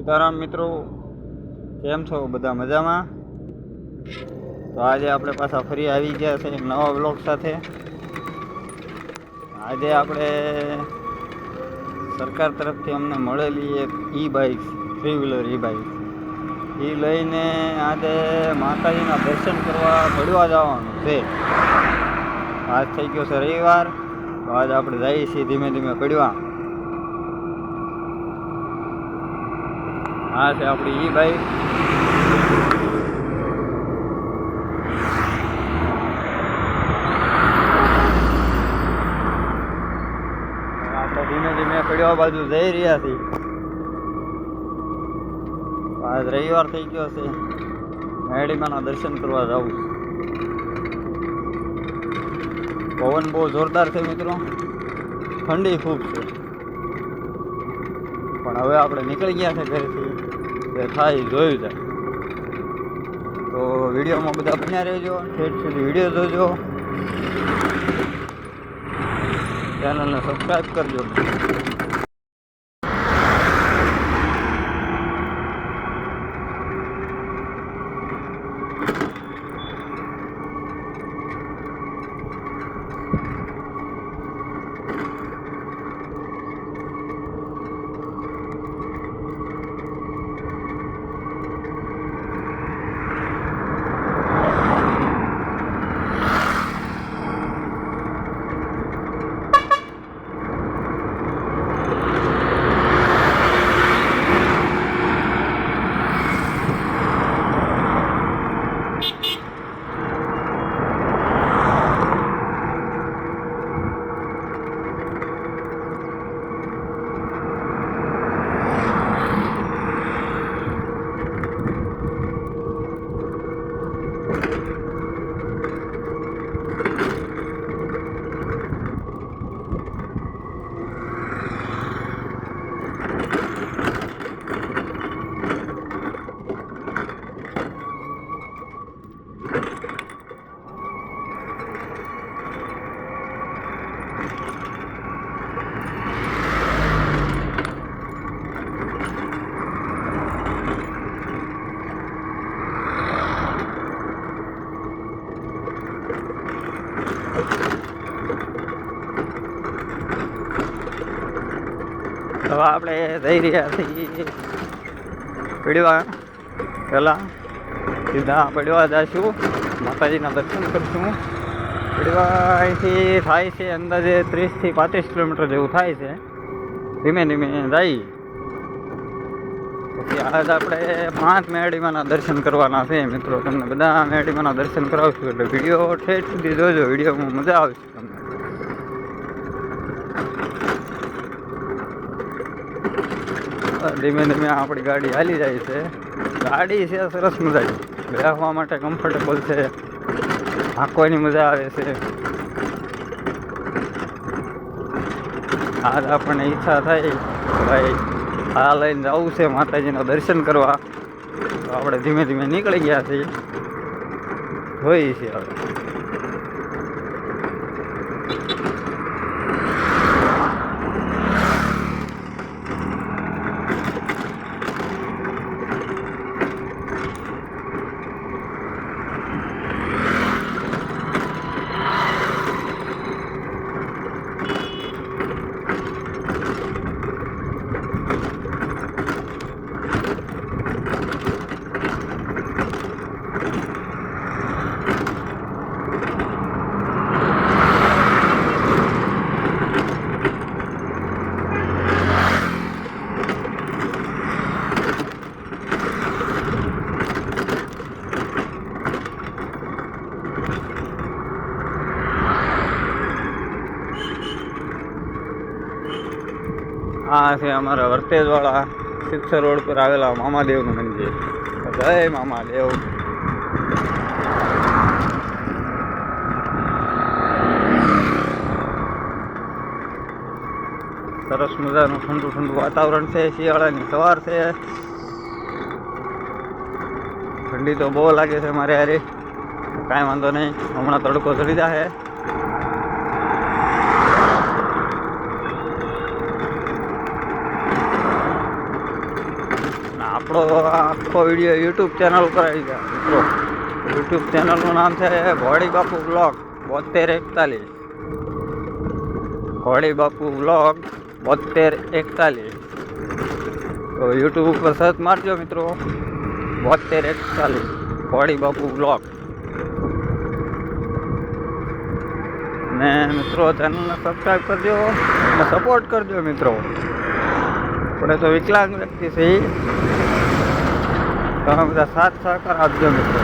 સીતારામ મિત્રો. કેમ છો બધા મજામાં? તો આજે આપણે પાછા ફરી આવી ગયા છે નવા બ્લોગ સાથે. આજે આપણે સરકાર તરફથી અમને મળેલી એક e bike three wheeler e bike એ લઈને આજે માતાજીના દર્શન કરવા પડવા જવાનું છે. આજ થઈ ગયો છે રવિવાર. તો આજે આપણે જઈએ છીએ ધીમે ધીમે પડવા આ છે આપણી ઈ ભાઈ આપણે ધીમે ધીમે પડ્યા બાજુ જઈ રહ્યા છીએ આજ રવિવાર થઈ ગયો છે. મેડીમાના દર્શન કરવા જવું પવન બહુ જોરદાર છે મિત્રો. ઠંડી ખૂબ છે. પણ હવે આપણે નીકળી ગયા છે ઘરેથી. જે થાય જોયું જાય તો વિડીયોમાં બધા બન્યા રહેજો. ઠેઠ સુધી વીડિયો જોજો. ચેનલને સબસ્ક્રાઈબ કરજો. આપણે જઈ રહ્યા છીએ. પડવા પહેલાં સીધા પડવા જઈશું માતાજીના દર્શન કરીશું. પડવા અહીંથી થાય છે અંદાજે ત્રીસથી પાંત્રીસ કિલોમીટર જેવું થાય છે. ધીમે ધીમે જઈ પછી આજ આપણે પાંચ મેડીમાના દર્શન કરવાના છે મિત્રો. તમને બધા મેડીમાના દર્શન કરાવશું એટલે વીડિયો ઠેઠ સુધી જોજો. વિડીયોમાં મજા આવશે તમને. ધીમે ધીમે આપણી ગાડી હાલી જાય છે. ગાડી છે, સરસ મજાની. બેસવા માટે કમ્ફર્ટેબલ છે. હાંકવાની મજા આવે છે. આજ આપણને ઈચ્છા થાય ભાઈ આ લઈને જવું છે માતાજીના દર્શન કરવા. તો આપણે ધીમે ધીમે નીકળી ગયા છીએ. જોઈએ છીએ હવે આ છે અમારા વર્તેજવાળા સિત્સર રોડ પર આવેલા મામાદેવનું મંદિર. જય મામાદેવ. સરસ મજાનું ઠંડુ ઠંડુ વાતાવરણ છે, શિયાળાની સવાર છે. ઠંડી તો બહુ લાગે છે મારે અરે કાંઈ વાંધો નહીં. હમણાં તડકો ચડી જશે આપણો આખો વીડિયો યુટ્યુબ ચેનલ ઉપર આવી ગયા. મિત્રો, યુટ્યુબ ચેનલનું નામ છે ઘોડી બાપુ બ્લોગ બોતેર એકતાલીસ. ઘોડી બાપુ બ્લોગ બોતેર એકતાલીસ. તો યુટ્યુબ ઉપર સર્ચ મારજો મિત્રો. બોતેર એકતાલીસ. ઘોડી બાપુ બ્લોગ ને મિત્રો, ચેનલને સબસ્ક્રાઈબ કરજો અને સપોર્ટ કરજો મિત્રો. આપણે તો વિકલાંગ વ્યક્તિ છે ઈ. તમે બધા સાથ સહકાર આપજો મિત્રો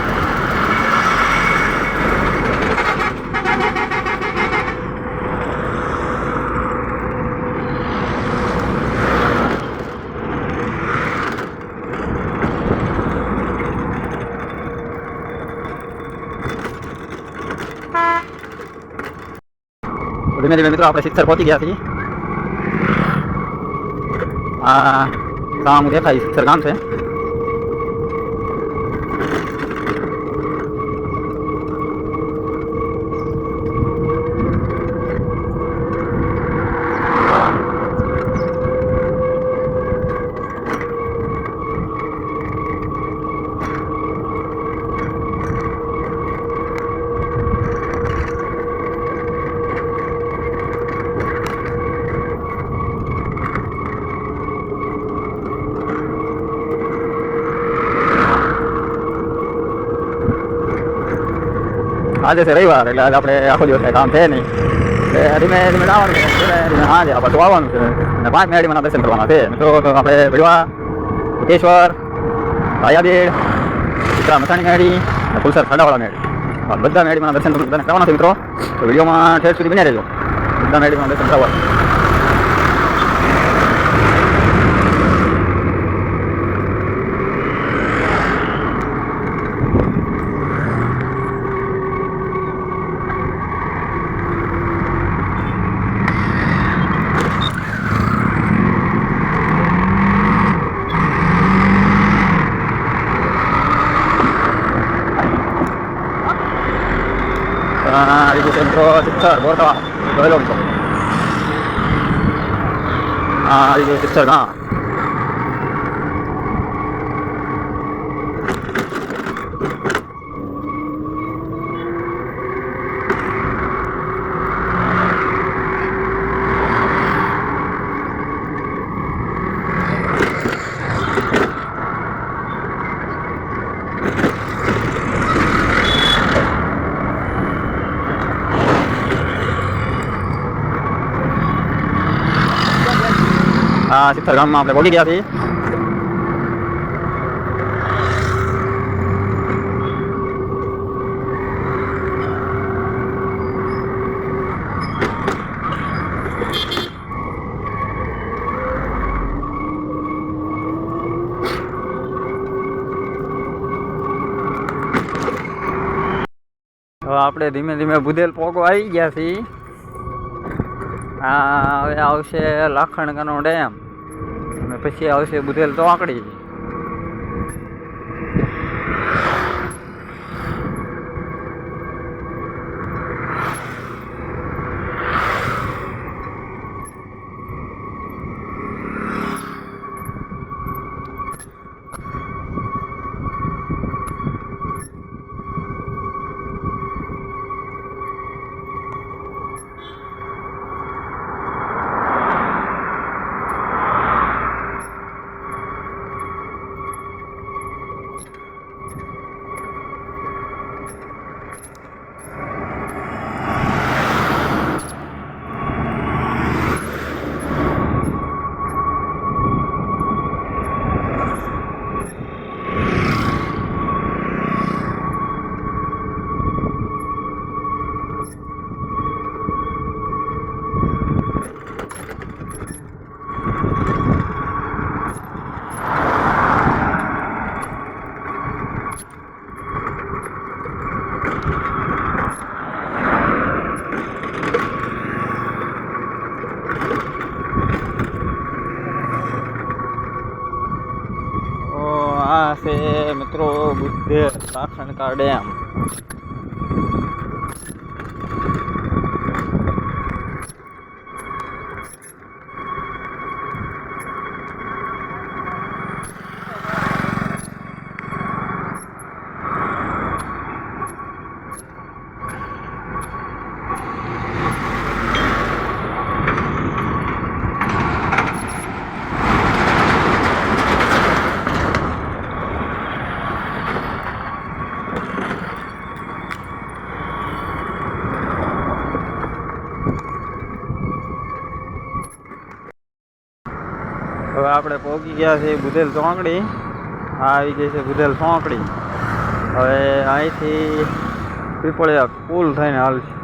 ધીમે ધીમે મિત્રો આપણે સિત્તેર પહોંચી ગયા છીએ આ ગામ દેખાય સિત્તેર ગામ છે આજે છે રવિવાર એટલે આજે આપણે આખો દિવસ કામ છે નહીં. એટલે ધીમે ધીમે આવવાનું છે. ધીમે હા જ પાછું આવવાનું છે. અને પાંચ મેળીમાં દર્શન કરવાના છે. તો આપણે ભીડવા મુકેશ્વર રાયાબેડ ચિત્રા મસાણી મેળી, અને ફુલસર ખાડાવાળા મેળી. બધા મેળીમાં દર્શન બધાને કરવાના છે મિત્રો. તો વિડીયોમાં ઠેર સુધી બને રહેજો. બધા મેળીમાં દર્શન કરવા சார் போட்டா பதில் கொடுத்தோம் இது சார் தான். આ સિત્તર ગામમાં આપણે પહોંચી ગયા છીએ. આપણે ધીમે ધીમે ભૂદેલ પોગો આવી ગયા છીએ. આ હવે આવશે લાખણકાનો ડેમ. પછી આવશે બુધેલ તો આંકડી લાખણકા ડેમ હવે આપણે પહોંચી ગયા છે બુધેલ ચોકડી આ આવી ગઈ છે બુધેલ ચોકડી. હવે અહીંથી પીપળિયા પુલ થઈને હાલશે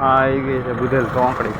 આ આવી ગઈ છે બુધેલ ચોકડી.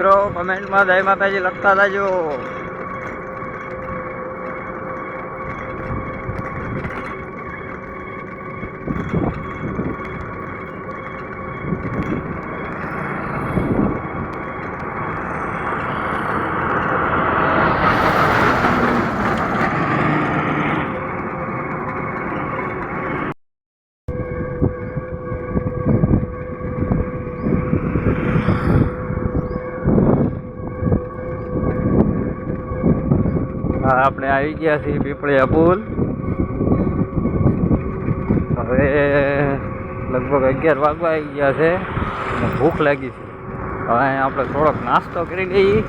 મિત્રો કમેન્ટમાં જય માતાજી લખતા જાજો. આપણે આવી ગયા છીએ પીપળિયા પુલ. હવે લગભગ અગિયાર વાગવા આવી ગયા છે. અને ભૂખ લાગી છે. હવે આપણે થોડોક નાસ્તો કરી લઈએ.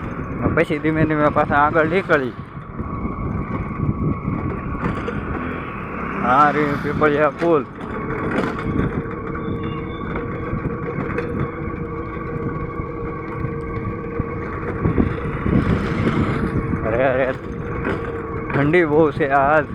અને પછી ધીમે ધીમે પાછા આગળ નીકળી હા, રી, પીપળિયા પુલ. ઠંડી બહુ છે આજ.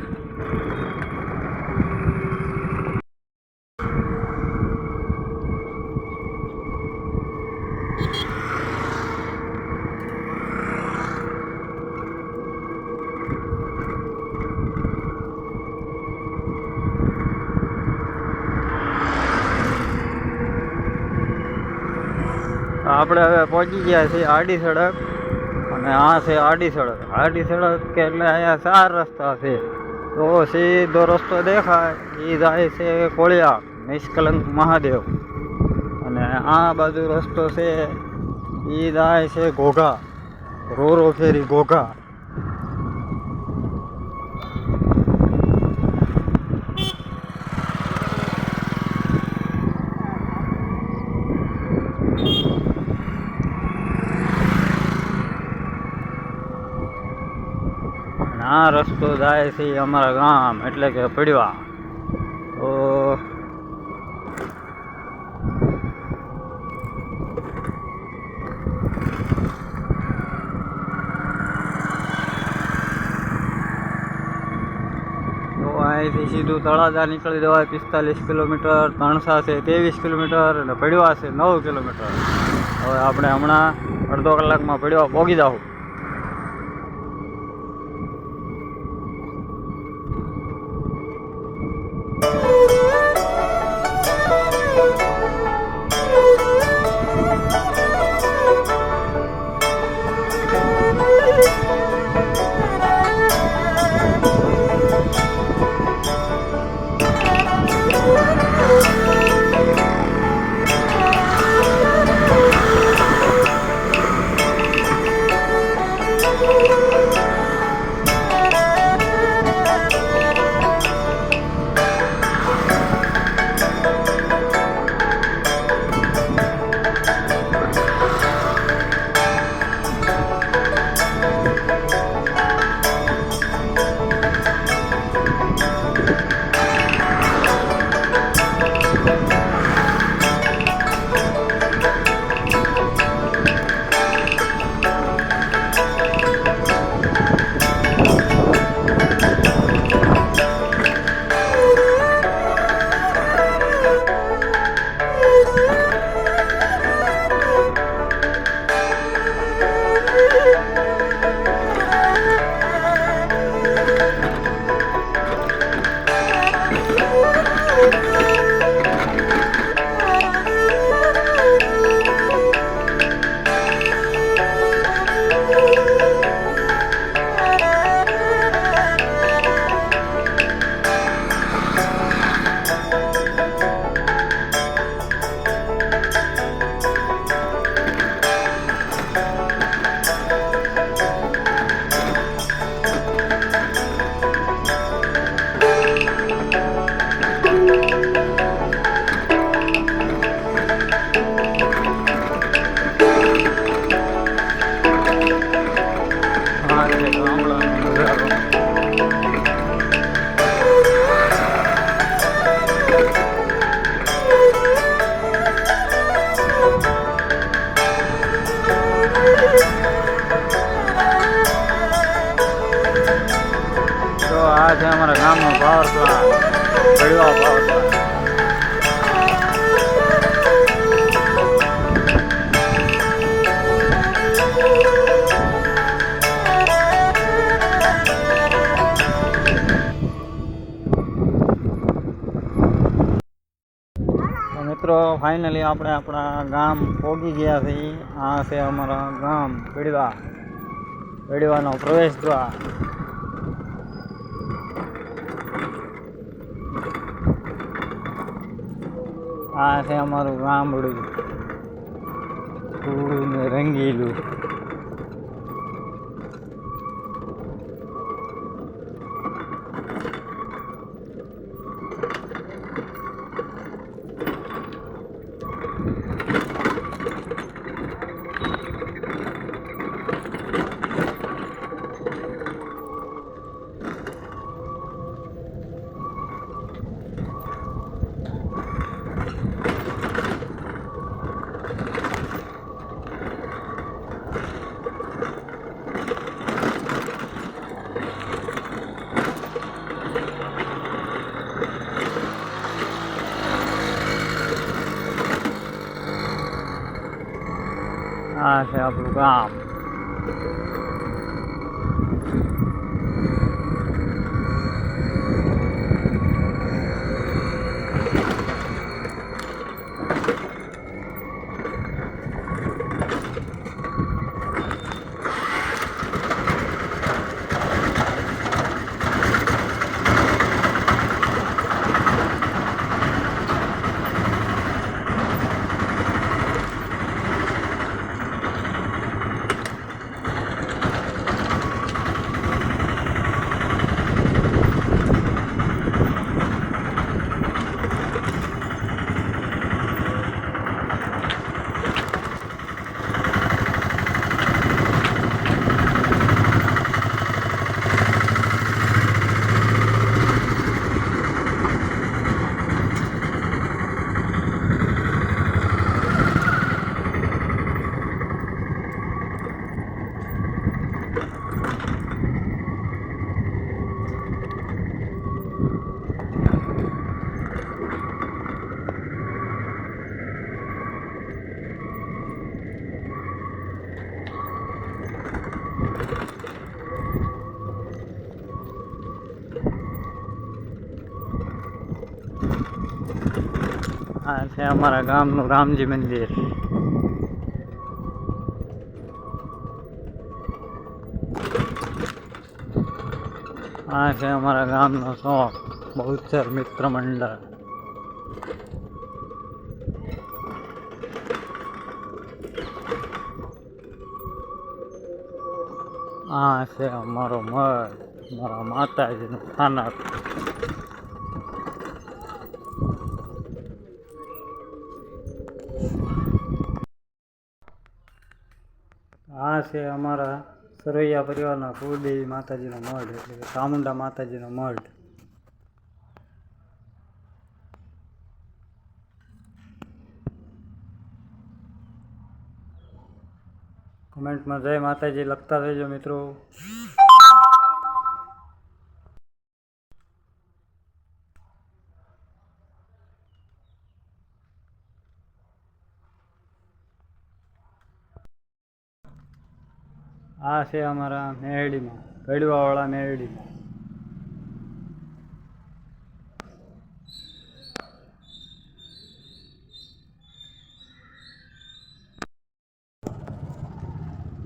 આપણે હવે પહોંચી ગયા છીએ આડી સડક. અને આ છે આડી સડક. આડી સડક કે એટલે અહીંયા ચાર રસ્તા છે. તો સીધો રસ્તો દેખાય. એ જાય છે કોળિયા, નિષ્કલંક મહાદેવ. અને આ બાજુ રસ્તો છે. એ જાય છે ઘોઘા. રોરો ફેરી ઘોઘા અને રસ્તો જાય છે અમારા ગામ, એટલે કે પડવા તો તો અહીંથી સીધું તળાજા નીકળી જવાય પિસ્તાલીસ કિલોમીટર, તણસા છે ત્રેવીસ કિલોમીટર અને પડવા છે નવ કિલોમીટર. હવે આપણે હમણાં અડધો કલાકમાં પડવા પહોંચી જાઉં. આ છે અમારા ગામનો power plant Kadva power plant તો મિત્રો ફાઇનલી આપણે આપણા ગામ પહોંચી ગયા છીએ આ છે અમારા ગામ પેડવા પેડવાનો પ્રવેશ દ્વાર આ છે અમારું ગામડું. થોડું રંગીલું. આ છે આપણું ગામ આ છે અમારા ગામનું રામજી મંદિર. આ છે અમારા ગામનો શોખ, બહુચર મિત્ર મંડળ. આ છે અમારો મઠ મારા માતાજીનું સ્થાનક આ છે અમારા સરવૈયા પરિવારના કુળદેવી માતાજીનો મઢ એટલે કે ચામુંડા માતાજીનો મઢ. કમેન્ટમાં જય માતાજી લખતા રહેજો મિત્રો. આ છે અમારા મેરડીમાં કડવાવાળા મેરડીમાં.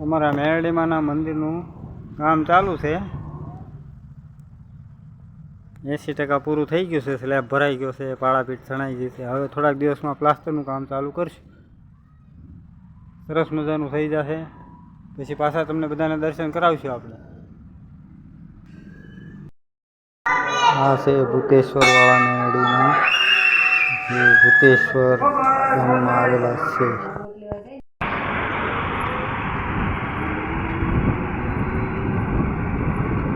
અમારા મેરડીમાંના મંદિરનું કામ ચાલુ છે. એંસી ટકા પૂરું થઈ ગયું છે, સ્લેબ ભરાઈ ગયો છે, પાળાપીઠ ચણાઈ ગઈ છે. હવે થોડાક દિવસમાં પ્લાસ્ટરનું કામ ચાલુ કરશું. સરસ મજાનું થઈ જશે. પછી પાછા તમને બધાને દર્શન કરાવશું આપણે. આ છે ભૂતેશ્વર વાળા મેળીમાં જે ભૂતેશ્વર ગામમાં આવેલા છે.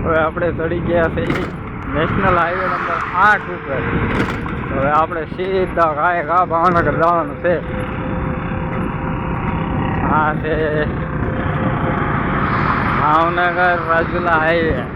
હવે આપણે ચડી ગયા છે નેશનલ હાઈવે નંબર આઠ ઉપર. હવે આપણે સીધા ગાય ગા ભાવનગર જવાનું છે. આ છે ભાવનગર રાજુલા હાઈવે.